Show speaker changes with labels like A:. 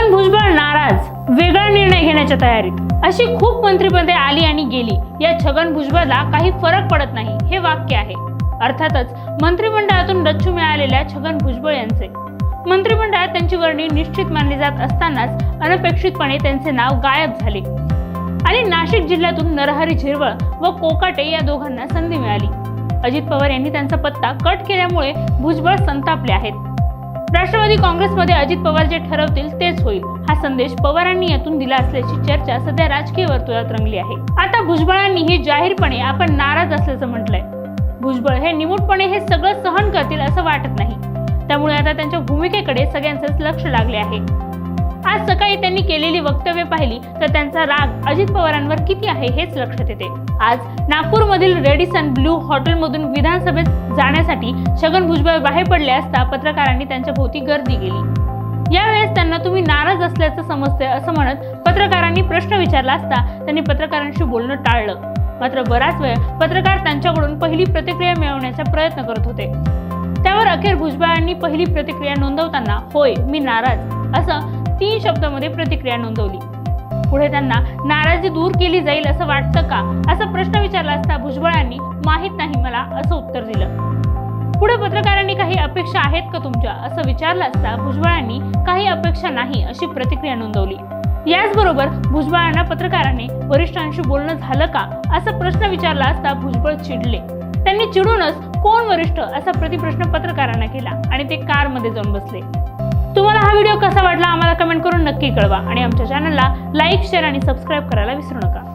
A: छगन भुजबळ नाराज वेगळा निर्णय घेण्याच्या तयारीत. अशी खूप मंत्रिपदे आली आणि गेली. या छगन भुजबळला काही फरक पडत नाही हे वाक्य आहे. अर्थातच मंत्रिमंडळातून डच्चू मिळालेल्या छगन भुजबळ यांचे. मंत्रिमंडळात त्यांची वर्णी निश्चित मानली जात असतानाच अनपेक्षितपणे त्यांचे नाव गायब झाले. आणि नाशिक जिल्ह्यातून नरहरी झिरवळ व कोकाटे या दोघांना संधी मिळाली. अजित पवार यांनी त्यांचा पत्ता कट केल्यामुळे भुजबळ संतापले आहेत. राष्ट्रवादी काँग्रेसमध्ये अजित पवार जे ठरवतील तेच होईल. हा संदेश पवारांनी यातून दिला असल्याची चर्चा सध्या राजकीय वर्तुळात रंगली आहे. आता भुजबळांनीही जाहीरपणे आपण नाराज असल्याचं म्हटलंय. भुजबळ हे निमूटपणे हे सगळं सहन करतील असं वाटत नाही. त्यामुळे आता त्यांच्या भूमिकेकडे सगळ्यांचंच लक्ष लागले आहे. आज सकाळी त्यांनी केलेली वक्तव्य पाहिली तर त्यांचा राग अजित पवारांवर किती आहे हेच लक्षात येते. आज नागपूरमधील रेडिसन ब्लू हॉटेलमधून विधानसभेत जाण्यासाठी छगन भुजबळ बाहेर पडले असता पत्रकारांनी त्यांच्या भोवती गर्दी केली. यावेळेस त्यांना तुम्ही नाराज असल्याचं समजते असं म्हणत पत्रकारांनी प्रश्न विचारला असता त्यांनी पत्रकारांशी बोलणं टाळलं. मात्र बराच वेळ पत्रकार त्यांच्याकडून पहिली प्रतिक्रिया मिळवण्याचा प्रयत्न करत होते. त्यावर अखेर भुजबळांनी पहिली प्रतिक्रिया नोंदवताना होय मी नाराज. असं तीन शब्दामध्ये प्रतिक्रिया नोंदवली. पुढे त्यांना नाराजी दूर केली जाईल असं वाटतं का? असा प्रश्न विचारला असता भुजबळांनी माहीत नाही मला असं उत्तर दिलं. पुढे पत्रकारांनी काही अपेक्षा आहेत का तुमच्या? असं विचारलं असता भुजबळांनी काही अपेक्षा नाही अशी प्रतिक्रिया नोंदवली. याचबरोबर भुजबळांना पत्रकारांनी वरिष्ठांशी बोलणं झालं का? असा प्रश्न विचारला असता भुजबळ चिडले. त्यांनी चिडूनच कोण वरिष्ठ? असा प्रतिप्रश्न पत्रकारांना केला आणि ते कारमध्ये जाऊन बसले. तुम्हाला हा व्हिडिओ कसा वाटला आम्हाला कमेंट करून नक्की कळवा. आणि आमच्या चॅनलला लाईक शेअर आणि सबस्क्राईब करायला विसरू नका.